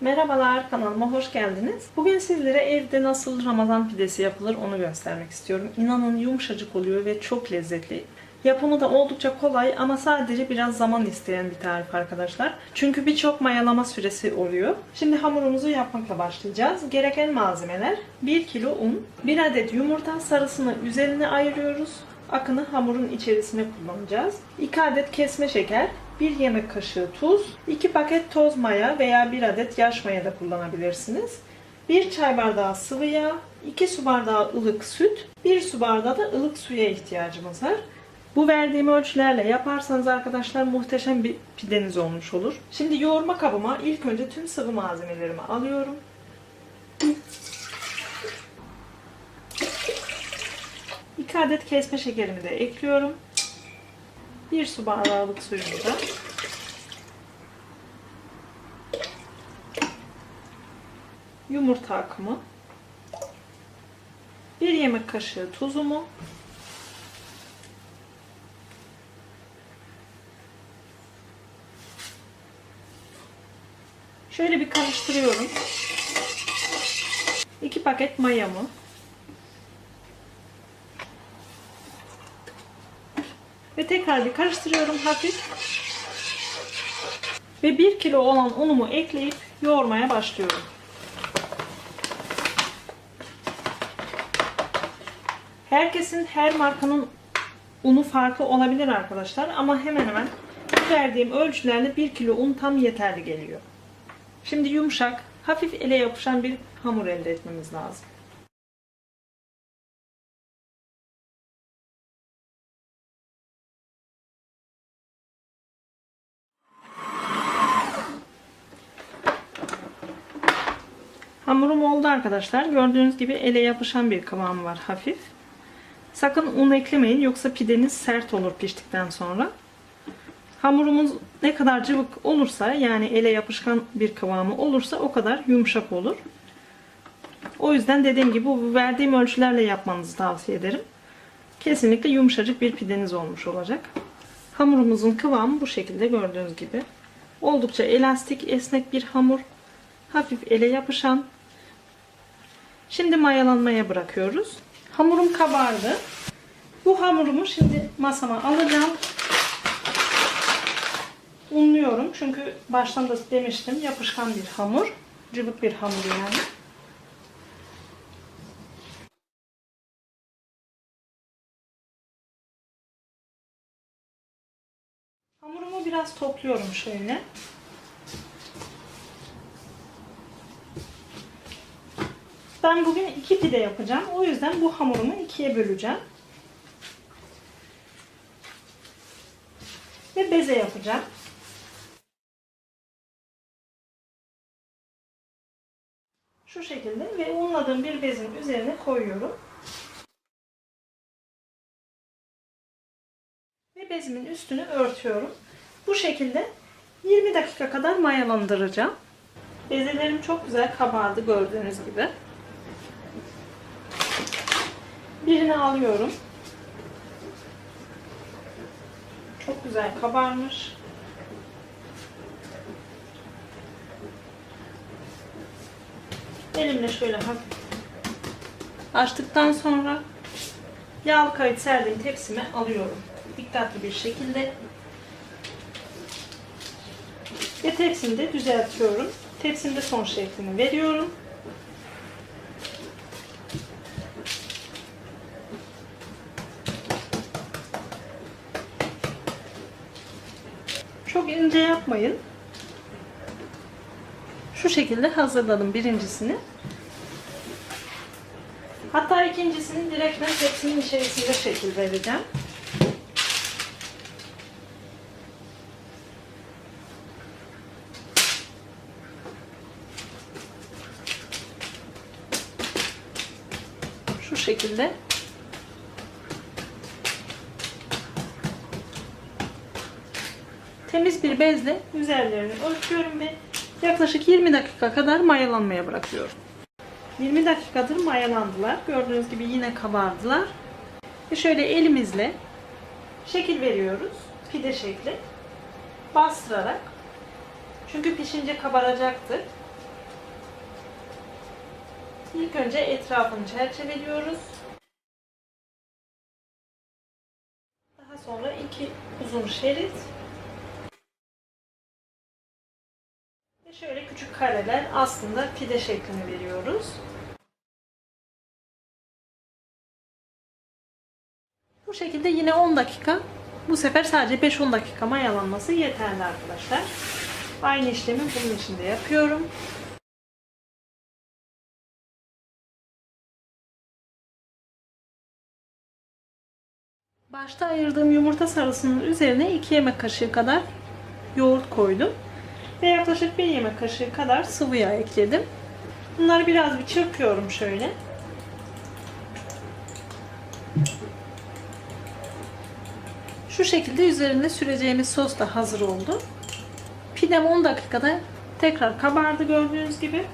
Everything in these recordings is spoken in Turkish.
Merhabalar kanalıma hoş geldiniz. Bugün sizlere evde nasıl Ramazan pidesi yapılır onu göstermek istiyorum. İnanın yumuşacık oluyor ve çok lezzetli. Yapımı da oldukça kolay ama sadece biraz zaman isteyen bir tarif arkadaşlar. Çünkü birçok mayalama süresi oluyor. Şimdi hamurumuzu yapmakla başlayacağız. Gereken malzemeler 1 kilo un, 1 adet yumurta sarısını üzerine ayırıyoruz. Akını hamurun içerisine kullanacağız. 2 adet kesme şeker, 1 yemek kaşığı tuz, 2 paket toz maya veya 1 adet yaş maya da kullanabilirsiniz. 1 çay bardağı sıvı yağ, 2 su bardağı ılık süt, 1 su bardağı da ılık suya ihtiyacımız var. Bu verdiğim ölçülerle yaparsanız arkadaşlar muhteşem bir pideniz olmuş olur. Şimdi yoğurma kabıma ilk önce tüm sıvı malzemelerimi alıyorum. Adet kesme şekerimi de ekliyorum. Bir su bardağılık suyumu da. Yumurta akımı. Bir yemek kaşığı tuzumu. Şöyle bir karıştırıyorum. 2 paket mayamı. Tekrar bir karıştırıyorum hafif. Ve 1 kilo olan unumu ekleyip yoğurmaya başlıyorum. Herkesin her markanın unu farkı olabilir arkadaşlar ama hemen hemen verdiğim ölçülerle 1 kilo un tam yeterli geliyor. Şimdi yumuşak, hafif ele yapışan bir hamur elde etmemiz lazım. Hamurum oldu arkadaşlar. Gördüğünüz gibi ele yapışan bir kıvam var hafif. Sakın un eklemeyin yoksa pideniz sert olur piştikten sonra. Hamurumuz ne kadar cıvık olursa yani ele yapışkan bir kıvamı olursa o kadar yumuşak olur. O yüzden dediğim gibi bu verdiğim ölçülerle yapmanızı tavsiye ederim. Kesinlikle yumuşacık bir pideniz olmuş olacak. Hamurumuzun kıvamı bu şekilde gördüğünüz gibi. Oldukça elastik, esnek bir hamur. Hafif ele yapışan. Şimdi mayalanmaya bırakıyoruz. Hamurum kabardı. Bu hamurumu şimdi masama alacağım. Unluyorum çünkü baştan da demiştim yapışkan bir hamur. Cıvık bir hamur yani. Hamurumu biraz topluyorum şöyle. Ben bugün iki pide yapacağım. O yüzden bu hamurumu ikiye böleceğim. Ve beze yapacağım. Şu şekilde ve unladığım bir bezin üzerine koyuyorum. Ve bezimin üstünü örtüyorum. Bu şekilde 20 dakika kadar mayalandıracağım. Bezelerim çok güzel kabardı gördüğünüz gibi. Birini alıyorum. Çok güzel kabarmış. Elimle şöyle açtıktan sonra yağlı kayıt serdiğim tepsime alıyorum. Dikkatli bir şekilde. Ve tepsimi de düzeltiyorum. Tepsimde son şeklini veriyorum. Çok ince yapmayın. Şu şekilde hazırladım birincisini. Hatta ikincisini direkt ben tepsinin içerisinde şekil vereceğim. Şu şekilde temiz bir bezle üzerlerini örtüyorum ve yaklaşık 20 dakika kadar mayalanmaya bırakıyorum. 20 dakikadır mayalandılar. Gördüğünüz gibi yine kabardılar. Ve şöyle elimizle şekil veriyoruz. Pide şekli. Bastırarak. Çünkü pişince kabaracaktır. İlk önce etrafını çerçeveliyoruz. Daha sonra iki uzun şerit kareler aslında pide şeklini veriyoruz. Bu şekilde yine 10 dakika bu sefer sadece 5-10 dakika mayalanması yeterli arkadaşlar. Aynı işlemi bunun için de yapıyorum. Başta ayırdığım yumurta sarısının üzerine 2 yemek kaşığı kadar yoğurt koydum. Ve yaklaşık 1 yemek kaşığı kadar sıvı yağ ekledim. Bunları biraz bir çırpıyorum şöyle. Şu şekilde üzerinde süreceğimiz sos da hazır oldu. Pidem 10 dakikada tekrar kabardı gördüğünüz gibi.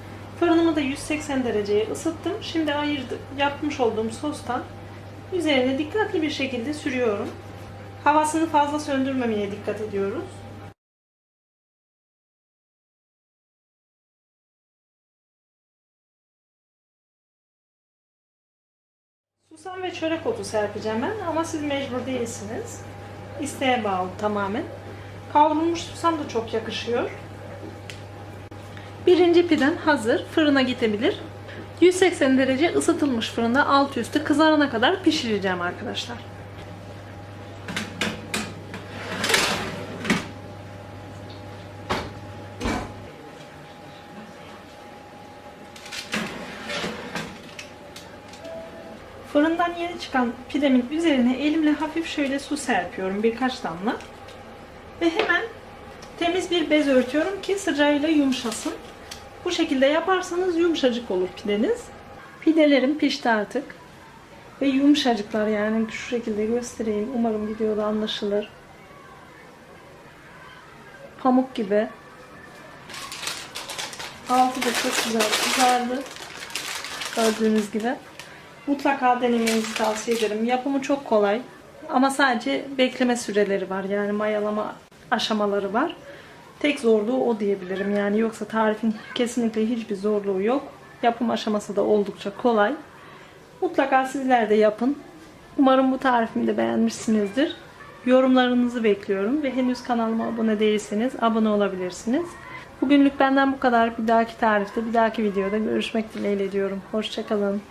Fırınımı da 180 dereceye ısıttım. Şimdi ayırdı, yapmış olduğum sostan üzerine dikkatli bir şekilde sürüyorum. Havasını fazla söndürmemeye dikkat ediyoruz. Susam ve çörek otu serpeceğim ben ama siz mecbur değilsiniz. İsteğe bağlı tamamen. Kavrulmuş susam da çok yakışıyor. Birinci piden hazır. Fırına gidebilir. 180 derece ısıtılmış fırında alt üstü kızarana kadar pişireceğim arkadaşlar. Fırından yeni çıkan pidemin üzerine elimle hafif şöyle su serpiyorum birkaç damla. Ve hemen temiz bir bez örtüyorum ki sıcağıyla yumuşasın. Bu şekilde yaparsanız yumuşacık olur pideniz. Pidelerim pişti artık. Ve yumuşacıklar yani şu şekilde göstereyim. Umarım videoda anlaşılır. Pamuk gibi. Altı da çok güzel kızardı. Gördüğünüz gibi. Mutlaka denemenizi tavsiye ederim. Yapımı çok kolay. Ama sadece bekleme süreleri var. Yani mayalama aşamaları var. Tek zorluğu o diyebilirim. Yani yoksa tarifin kesinlikle hiçbir zorluğu yok. Yapım aşaması da oldukça kolay. Mutlaka sizler de yapın. Umarım bu tarifimi de beğenmişsinizdir. Yorumlarınızı bekliyorum ve henüz kanalıma abone değilseniz abone olabilirsiniz. Bugünlük benden bu kadar. Bir dahaki tarifte, bir dahaki videoda görüşmek dileğiyle diyorum. Hoşçakalın.